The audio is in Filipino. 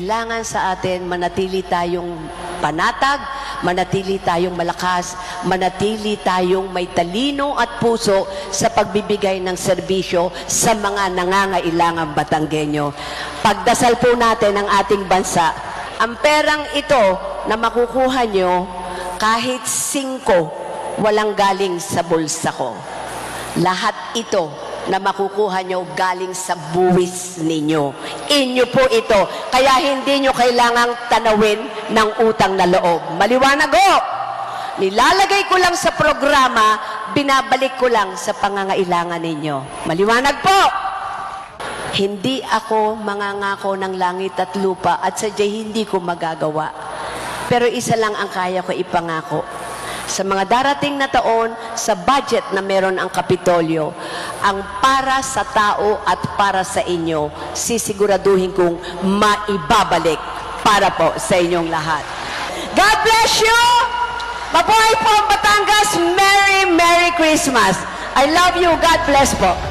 kailangan sa atin manatili tayong panatag, manatili tayong malakas, manatili tayong may talino at puso sa pagbibigay ng serbisyo sa mga nangangailangang Batanggenyo. Pagdasal po natin ang ating bansa. Ang perang ito na makukuha nyo, kahit singko, walang galing sa bulsa ko. Lahat ito na makukuha nyo galing sa buwis ninyo. Inyo po ito. Kaya hindi nyo kailangang tanawin ng utang na loob. Maliwanag ho! Nilalagay ko lang sa programa, binabalik ko lang sa pangangailangan ninyo. Maliwanag po! Hindi ako mangangako ng langit at lupa at sadya'y hindi ko magagawa. Pero isa lang ang kaya ko ipangako. Sa mga darating na taon, sa budget na meron ang Kapitolyo, ang para sa tao at para sa inyo, sisiguraduhin kong maibabalik para po sa inyong lahat. God bless you! Mabuhay po ang Batangas! Merry, Merry Christmas! I love you. God bless po.